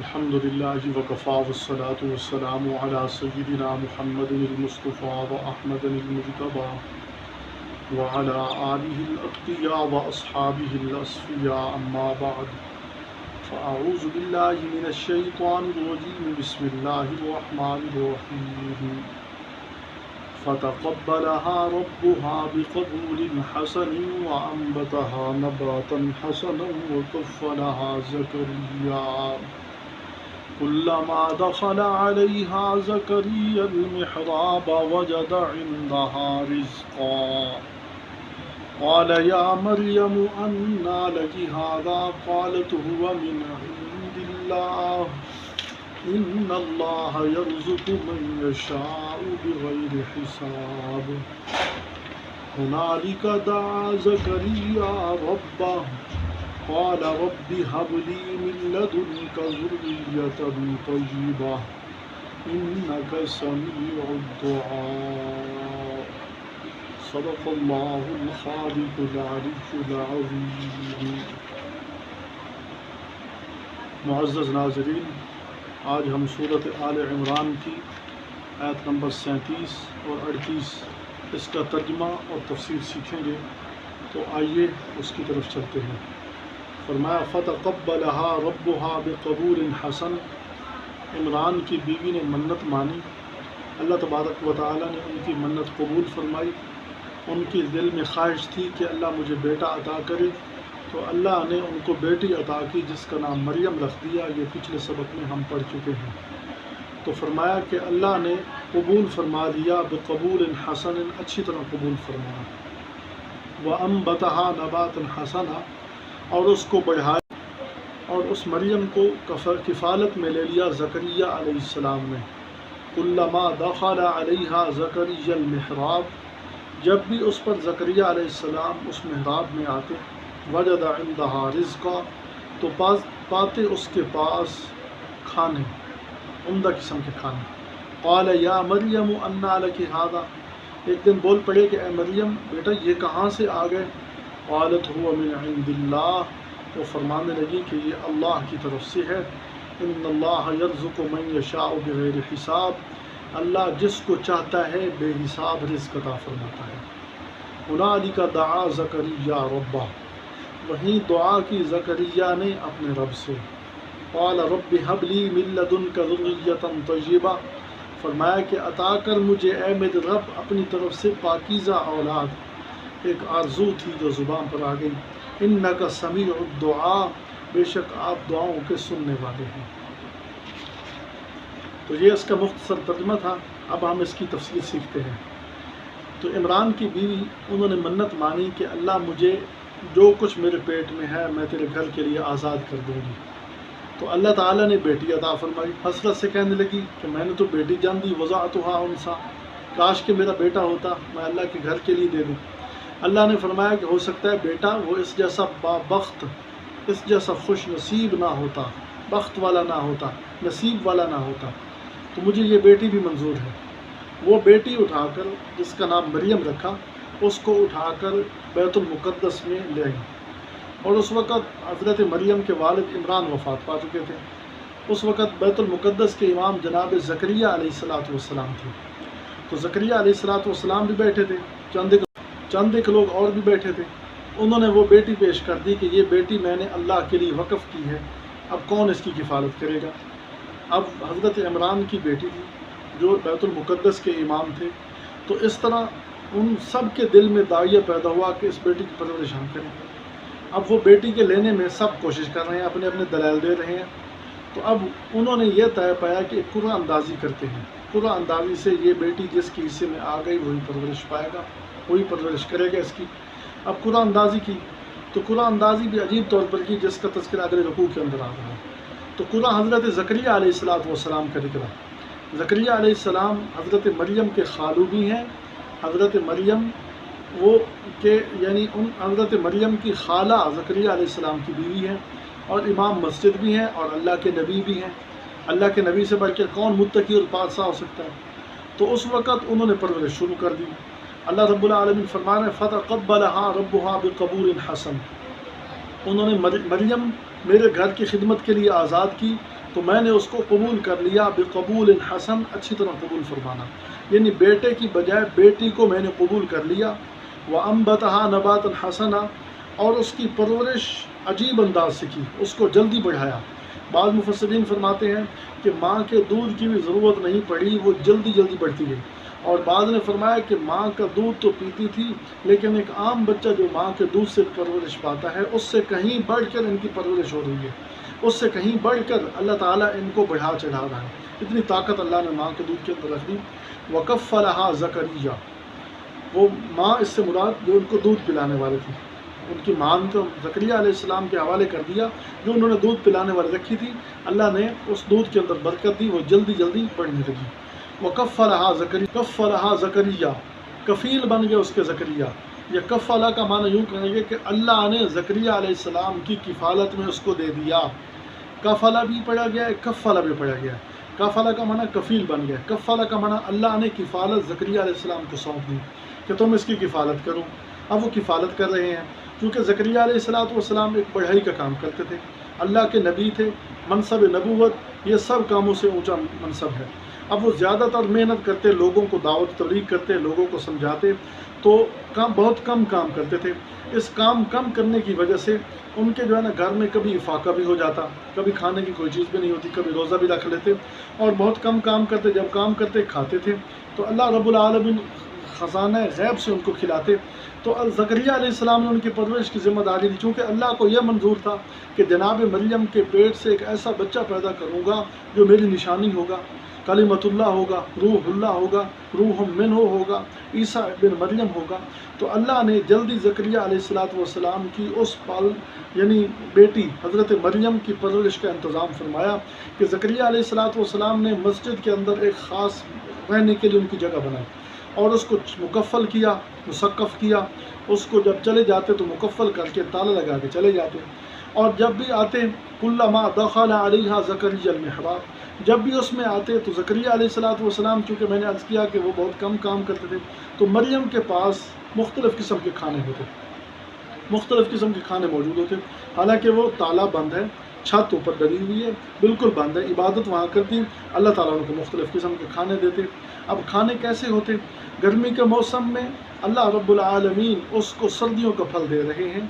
الحمد لله وكفى والصلاة والسلام على سيدنا محمد المصطفى وأحمد المجتبى وعلى آله الأتقياء وأصحابه الأصفياء أما بعد. فأعوذ بالله من الشيطان الرجيم. بسم الله الرحمن الرحيم. فتقبلها ربها بقبول حسن وأنبتها نباتا حسنا وكفلها زكريا. كلما دخل عليها زكريا المحراب وجد عندها رزقا. قال يا مريم أنى لك هذا؟ قالت هو من عند الله. إن الله يرزق من يشاء بغير حساب. هنالك دعا زكريا ربه. قال رب هب لي من لدنك ذرية طيبة إنك سميع الدعاء. صدق الله الخالق العلي العظيم. معزز ناظرین، آج ہم صورت آل عمران کی آیت نمبر سینتیس اور اڑتیس، اس کا ترجمہ اور تفسیر سیکھیں گے، تو آئیے اس کی طرف چلتے ہیں۔ فرمایا فتح قبلہا ربها بقبول حسن۔ عمران کی بیوی نے منت مانی۔ اللہ تبارک و تعالیٰ نے ان کی منت قبول فرمائی۔ ان کی دل میں خواہش تھی کہ اللہ مجھے بیٹا عطا کرے۔ تو اللہ نے ان کو بیٹی عطا کی، جس کا نام مریم رکھ دیا۔ یہ پچھلے سبق میں ہم پڑھ چکے ہیں۔ تو فرمایا کہ اللہ نے قبول فرما دیا، بقبول حسن، اچھی طرح قبول فرمایا۔ وہ ام بتہا نبات حسنا۔ اور اس کو بڑھایا اور اس مریم کو کفالت میں لے لیا زکریہ علیہ السلام نے۔ علامہ دخل علیہ زکریہ المحراب۔ جب بھی اس پر زکریہ علیہ السلام اس محراب میں آتے، وجد عندها رزقا، تو پاس پاتے اس کے پاس کھانے، عمدہ قسم کے کھانے۔ قال، یا مریم، انا لک هذا ایک دن بول پڑے کہ اے مریم، بیٹا، یہ کہاں سے آ گئے؟ قالت هو من عند اللہ، وہ فرمانے لگی کہ یہ اللہ کی طرف سے ہے۔ ان اللہ یرزق من یشاء بغیر حساب۔ اللہ جس کو چاہتا ہے، بے حساب رزق عطا فرماتا ہے۔ هنالک دعا زکریا ربہ۔ وہیں دعا کی زکریہ نے اپنے رب سے۔ قال رب حب لی من لدنک طیبہ۔ فرمایا کہ عطا کر مجھے، اے میرے رب، اپنی طرف سے پاکیزہ اولاد۔ ایک آرزو تھی جو زبان پر آ گئی۔ ان کا سمیع الدعا بے شک آپ دعاؤں کے سننے والے ہیں۔ تو یہ اس کا مختصر ترجمہ تھا۔ اب ہم اس کی تفصیل سیکھتے ہیں۔ تو عمران کی بیوی، انہوں نے منت مانی کہ اللہ مجھے جو کچھ میرے پیٹ میں ہے، میں تیرے گھر کے لیے آزاد کر دوں گی۔ تو اللہ تعالیٰ نے بیٹی عطا فرمائی۔ حسرت سے کہنے لگی کہ میں نے تو بیٹی جان دی وضاحت ہوا انسا۔ کاش کہ میرا بیٹا ہوتا، میں اللہ کے گھر کے لیے دے دوں۔ اللہ نے فرمایا کہ ہو سکتا ہے بیٹا وہ اس جیسا با بخت، اس جیسا خوش نصیب نہ ہوتا، بخت والا نہ ہوتا، نصیب والا نہ ہوتا۔ تو مجھے یہ بیٹی بھی منظور ہے۔ وہ بیٹی اٹھا کر جس کا نام مریم رکھا، اس کو اٹھا کر بیت المقدس میں لے آئی۔ اور اس وقت حضرت مریم کے والد عمران وفات پا چکے تھے۔ اس وقت بیت المقدس کے امام جناب زکریہ علیہ السلاۃ والسلام تھے۔ تو زکریہ علیہ السلاۃ والسلام بھی بیٹھے تھے چند چند ایک لوگ اور بھی بیٹھے تھے۔ انہوں نے وہ بیٹی پیش کر دی کہ یہ بیٹی میں نے اللہ کے لیے وقف کی ہے۔ اب کون اس کی کفالت کرے گا؟ اب حضرت عمران کی بیٹی تھی جو بیت المقدس کے امام تھے۔ تو اس طرح ان سب کے دل میں دائیہ پیدا ہوا کہ اس بیٹی کی پرورش ہم کریں۔ اب وہ بیٹی کے لینے میں سب کوشش کر رہے ہیں، اپنے اپنے دلائل دے رہے ہیں۔ تو اب انہوں نے یہ طے پایا کہ قرآن اندازی کرتے ہیں۔ قرآن اندازی سے یہ بیٹی جس کے حصے میں آ گئی وہی پرورش پائے گا۔ وہی پرورش کرے گا اس کی۔ اب قرآن اندازی کی، تو قرآن اندازی بھی عجیب طور پر کی، جس کا تذکرہ اگلے رقوع کے اندر آ رہا ہے۔ تو قرآن حضرت ذکریہ علیہ السلاۃ والسلام کا نکلا ذکریہ علیہ السلام حضرت مریم کے خالو بھی ہیں۔ حضرت مریم وہ کہ یعنی ان حضرت مریم کی خالہ ذکریہ علیہ السلام کی بیوی ہیں اور امام مسجد بھی ہیں اور اللہ کے نبی بھی ہیں۔ اللہ کے نبی سے بڑھ کے کون متقی اور پادشاہ ہو سکتا ہے؟ تو اس وقت انہوں نے پرورش شروع کر دی۔ اللہ رب العالمین فرمانے فتح قبلہا ربہا بقبول حسن۔ انہوں نے مریم میرے گھر کی خدمت کے لیے آزاد کی، تو میں نے اس کو قبول کر لیا، بقبول حسن، اچھی طرح قبول فرمانا۔ یعنی بیٹے کی بجائے بیٹی کو میں نے قبول کر لیا۔ وہ امبتہ نبات الحسن اور اس کی پرورش عجیب انداز سے کی، اس کو جلدی بڑھایا۔ بعض مفسرین فرماتے ہیں کہ ماں کے دودھ کی بھی ضرورت نہیں پڑی، وہ جلدی جلدی بڑھتی گئی۔ اور بعض نے فرمایا کہ ماں کا دودھ تو پیتی تھی، لیکن ایک عام بچہ جو ماں کے دودھ سے پرورش پاتا ہے، اس سے کہیں بڑھ کر ان کی پرورش ہو رہی ہے۔ اس سے کہیں بڑھ کر اللہ تعالیٰ ان کو بڑھا چڑھا رہا ہے۔ اتنی طاقت اللہ نے ماں کے دودھ کے اندر رکھ دی۔ وقف فلاح زکریہ وہ ماں اس سے مراد جو ان کو دودھ پلانے والے تھی۔ ان کی ماں کو زکریہ علیہ السلام کے حوالے کر دیا، جو انہوں نے دودھ پلانے والے رکھی تھی۔ اللہ نے اس دودھ کے اندر برکت دی، وہ جلدی جلدی بڑھنے لگی۔ وہ کف رہا زکری کف رہا زکریہ کفیل بن گیا اس کے زکریہ یا کف اللہ کا معنی یوں کریں گے کہ اللہ نے زکریہ علیہ السلام کی کفالت میں اس کو دے دیا۔ کفالہ بھی پڑھا گیا ہے کفالہ بھی پڑھا گیا ہے۔ کفالہ کا معنی کفیل بن گیا کفالہ کا معنی اللہ نے کفالت زکریہ علیہ السلام کو سونپ دی کہ تم اس کی کفالت کرو۔ اب وہ کفالت کر رہے ہیں۔ کیونکہ زکریہ علیہ السلاۃ والسلام ایک بڑھائی کا کام کرتے تھے۔ اللہ کے نبی تھے، منصب نبوت، یہ سب کاموں سے اونچا منصب ہے۔ اب وہ زیادہ تر محنت کرتے، لوگوں کو دعوت، تبلیغ کرتے، لوگوں کو سمجھاتے، تو کام، بہت کم کام کرتے تھے۔ اس کام کم کرنے کی وجہ سے ان کے جو ہے نا گھر میں کبھی افاقہ بھی ہو جاتا، کبھی کھانے کی کوئی چیز بھی نہیں ہوتی، کبھی روزہ بھی رکھ لیتے اور بہت کم کام کرتے۔ جب کام کرتے، کھاتے تھے۔ تو اللہ رب العالمین خزانہ غیب سے ان کو کھلاتے۔ تو زکریہ علیہ السلام نے ان کی پرورش کی ذمہ داری دی چونکہ اللہ کو یہ منظور تھا کہ جناب مریم کے پیٹ سے ایک ایسا بچہ پیدا کروں گا جو میری نشانی ہوگا کلیمت اللہ ہوگا، روح اللہ ہوگا، روح من ہو ہوگا، عیسیٰ بن مریم ہوگا۔ تو اللہ نے جلدی زکریہ علیہ السلاۃ والسلام کی اس پال یعنی بیٹی حضرت مریم کی پرورش کا انتظام فرمایا کہ زکریہ علیہ السلاۃ والسلام نے مسجد کے اندر ایک خاص رہنے کے لیے ان کی جگہ بنائی۔ اور اس کو مکفل کیا مسقف کیا، اس کو جب چلے جاتے تو مکفل کر کے تالا لگا کے چلے جاتے۔ اور جب بھی آتے کلّہ دخل علیہ زکری المحراب۔ جب بھی اس میں آتے تو زکریہ علیہ السلاۃ والسلام، چونکہ میں نے عرض کیا کہ وہ بہت کم کام کرتے تھے، تو مریم کے پاس مختلف قسم کے کھانے ہوتے۔ مختلف قسم کے کھانے موجود ہوتے، حالانکہ وہ تالا بند ہے۔ چھت اوپر ڈلی ہوئی ہے، بالکل بند ہے، عبادت وہاں کرتی اللہ تعالیٰ ان کو مختلف قسم کے کھانے دیتے اب کھانے کیسے ہوتے گرمی کے موسم میں اللہ رب العالمین اس کو سردیوں کا پھل دے رہے ہیں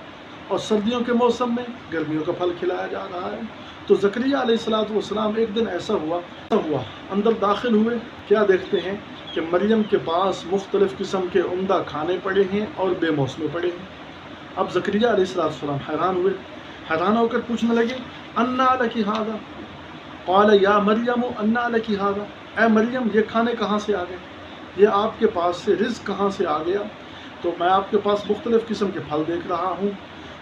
اور سردیوں کے موسم میں گرمیوں کا پھل کھلایا جا رہا ہے۔ تو زکریہ علیہ السلاۃ والسلام ایک دن ایسا ہوا ہوا، اندر داخل ہوئے، کیا دیکھتے ہیں کہ مریم کے پاس مختلف قسم کے عمدہ کھانے پڑے ہیں اور بے موسمے پڑے ہیں۔ اب زکریہ علیہ السلاۃ حیران ہوئے حیران ہو کر پوچھنے لگے، انا لکی ہاگا قال، یا مریم، انا لکی ہاگا اے مریم، یہ کھانے کہاں سے آ گئے؟ یہ آپ کے پاس سے رزق کہاں سے آ گیا؟ تو میں آپ کے پاس مختلف قسم کے پھل دیکھ رہا ہوں۔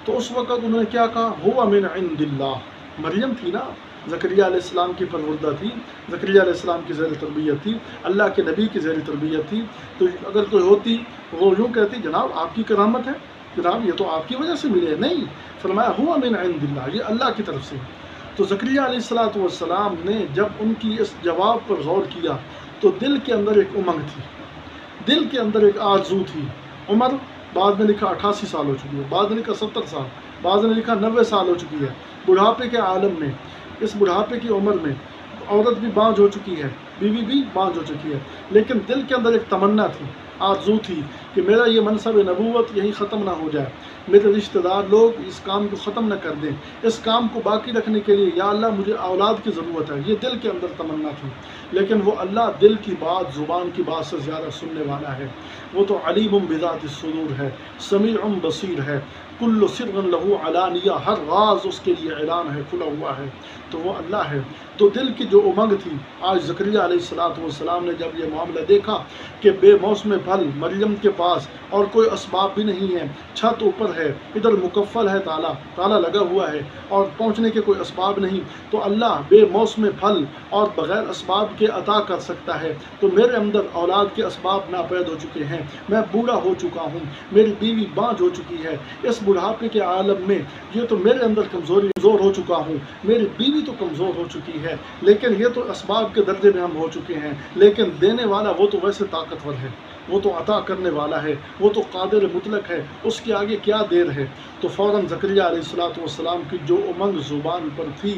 تو اس وقت انہوں نے کیا کہا؟ ہوا من عند اللہ. مریم تھی نا؟ زکریہ علیہ السلام کی پروردہ تھی زکریہ علیہ السلام کی زیر تربیت تھی، اللہ کے نبی کی زیر تربیت تھی۔ تو اگر کوئی ہوتی وہ یوں کہتی، جناب، آپ کی کرامت ہے؟ جناب یہ تو آپ کی وجہ سے ملے، نہیں۔ فرمایا، ہوا من عند اللہ، یہ اللہ کی طرف سے۔ تو زکریہ علیہ السلاۃ والسلام نے جب ان کی اس جواب پر غور کیا، تو دل کے اندر ایک امنگ تھی۔ دل کے اندر ایک آرزو تھی۔ عمر بعد میں لکھا اٹھاسی سال ہو چکی ہے، بعد میں لکھا ستر سال، بعد میں لکھا نوے سال ہو چکی ہے۔ بڑھاپے کے عالم میں، اس بڑھاپے کی عمر میں عورت بھی بانج ہو چکی ہے، بیوی بھی بانج ہو چکی ہے۔ لیکن دل کے اندر ایک تمنا تھی۔ آرزو تھی کہ میرا یہ منصب نبوت یہی ختم نہ ہو جائے۔ میرے رشتہ دار لوگ اس کام کو ختم نہ کر دیں۔ اس کام کو باقی رکھنے کے لیے یا اللہ مجھے اولاد کی ضرورت ہے۔ یہ دل کے اندر تمنا تھی۔ لیکن وہ اللہ دل کی بات، زبان کی بات سے زیادہ سننے والا ہے۔ وہ تو علیم بذات الصدور ہے، سمیع بصیر ہے۔ کل سر لہو علانیہ، ہر راز اس کے لیے اعلان ہے، کھلا ہوا ہے۔ تو وہ اللہ ہے۔ تو دل کی جو امنگ تھی، آج زکریہ علیہ السلاۃ والسلام نے جب یہ معاملہ دیکھا کہ بے موسم پھل مریم کے پاس اور کوئی اسباب بھی نہیں ہے، چھت اوپر ہے، ادھر مکفل ہے تالا تالا لگا ہوا ہے اور پہنچنے کے کوئی اسباب نہیں، تو اللہ بے موسم پھل اور بغیر اسباب کے عطا کر سکتا ہے۔ تو میرے اندر اولاد کے اسباب ناپید ہو چکے ہیں، میں بوڑھا ہو چکا ہوں، میری بیوی بانج ہو چکی ہے۔ اس بڑھاپے کے عالم میں یہ تو میرے اندر کمزوری کمزور ہو چکا ہوں، میری بیوی تو کمزور ہو چکی ہے، لیکن یہ تو اسباب کے درجے میں ہم ہو چکے ہیں، لیکن دینے والا وہ تو ویسے طاقتور ہے، وہ تو عطا کرنے والا ہے، وہ تو قادر مطلق ہے، اس کے آگے کیا دیر ہے؟ تو فوراً زکریہ علیہ السلاۃ والسلام کی جو امنگ زبان پر تھی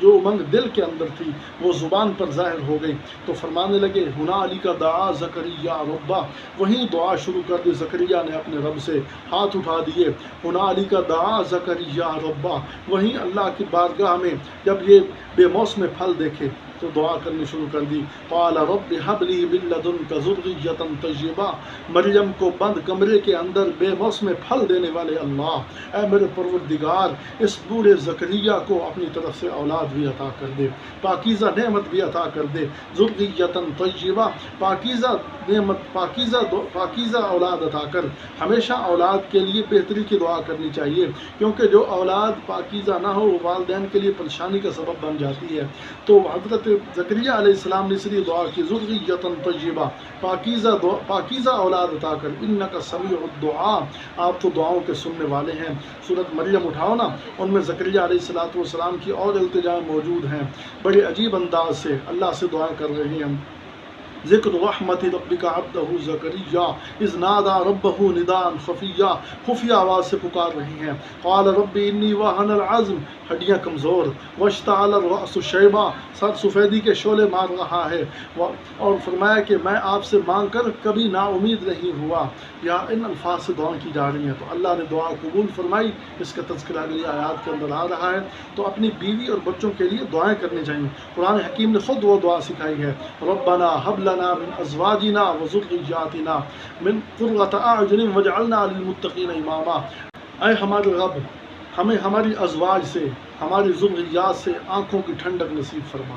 جو امنگ دل کے اندر تھی، وہ زبان پر ظاہر ہو گئی۔ تو فرمانے لگے ہنا علی کا دعا زکریہ ربا. وہیں دعا شروع کر دی زکریہ نے اپنے رب سے ہاتھ اٹھا دیے۔ ہنا علی کا دعا زکریہ ربا. وہیں اللہ کی بارگاہ میں جب یہ بے موسم پھل دیکھے، تو دعا کرنی شروع کر دی۔ قال رب حب لی من لدنک ذریۃ طیبہ۔ مریم کو بند کمرے کے اندر بے موسم پھل دینے والے اللہ، اے میرے پروردگار، اس بوڑھے زکریہ کو اپنی طرف سے اولاد بھی عطا کر دے۔ پاکیزہ نعمت بھی عطا کر دے۔ ذریۃ طیبہ۔ پاکیزہ نعمت، پاکیزہ پاکیزہ اولاد عطا کر۔ ہمیشہ اولاد کے لیے بہتری کی دعا کرنی چاہیے، کیونکہ جو اولاد پاکیزہ نہ ہو، وہ والدین کے لیے پریشانی کا سبب بن جاتی ہے۔ تو حضرت زکریہ علیہ السلام نے اس لیے دعا کی ذریۃ طیبہ۔ پاکیزہ دعا پاکیزہ اولاد عطا کر۔ انک سمیع الدعا آپ تو دعاؤں کے سننے والے ہیں۔ صورت مریم اٹھاؤ نا۔ ان میں زکریہ علیہ السلاۃ والسلام کی اور التجائیں موجود ہیں۔ بڑے عجیب انداز سے اللہ سے دعا کر رہے ہیں ذکر رحمت ربک عبدہ زکریہ اذ نادا ربہ ندان خفیہ۔ خفیہ آواز سے پکار رہی ہیں۔ قال رب انی وہن العظم ہڈیاں کمزور۔ واشتعل الرأس شیبہ سر سفیدی کے شعلے مار رہا ہے۔ اور فرمایا کہ میں آپ سے مانگ کر کبھی نا امید نہیں ہوا۔ یا ان الفاظ سے دعا کی جا رہی ہیں۔ تو اللہ نے دعا قبول فرمائی۔ اس کا تذکرہ اگلی آیات کے اندر آ رہا ہے۔ تو اپنی بیوی اور بچوں کے لیے دعائیں کرنی چاہیے قرآن حکیم نے خود وہ دعا سکھائی ہے۔ ربنا حب لنا من ازواجنا وذرياتنا من قرۃ اعین واجعلنا للمتقین اماما اے ہمارے رب ہمیں ہماری ازواج سے، ہماری ذریات سے آنکھوں کی ٹھنڈک نصیب فرما۔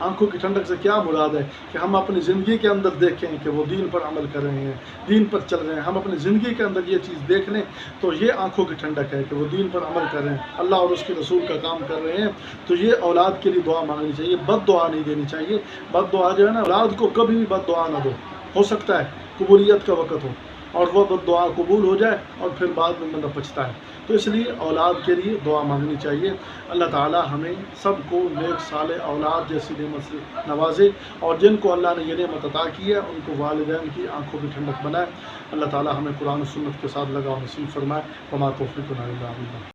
آنکھوں کی ٹھنڈک سے کیا مراد ہے؟ کہ ہم اپنی زندگی کے اندر دیکھیں کہ وہ دین پر عمل کر رہے ہیں، دین پر چل رہے ہیں۔ ہم اپنی زندگی کے اندر یہ چیز دیکھ لیں تو یہ آنکھوں کی ٹھنڈک ہے کہ وہ دین پر عمل کر رہے ہیں۔ اللہ اور اس کے رسول کا کام کر رہے ہیں۔ تو یہ اولاد کے لیے دعا مانگنی چاہیے، بد دعا نہیں دینی چاہیے۔ بد دعا جو ہے نا، اولاد کو کبھی بھی بد دعا نہ دو۔ ہو سکتا ہے قبولیت کا وقت ہو۔ اور وہ دعا قبول ہو جائے اور پھر بعد میں بندہ پچھتا ہے۔ تو اس لیے اولاد کے لیے دعا مانگنی چاہیے۔ اللہ تعالی ہمیں سب کو نیک سال اولاد جیسی نعمت سے نوازے اور جن کو اللہ نے یہ نعمت عطا کی ہے، ان کو والدین کی آنکھوں کی ٹھنڈک بنائے۔ اللہ تعالی ہمیں قرآن و سنت کے ساتھ لگاؤ نصیب فرمائے۔ ہمارا توفیق اللہ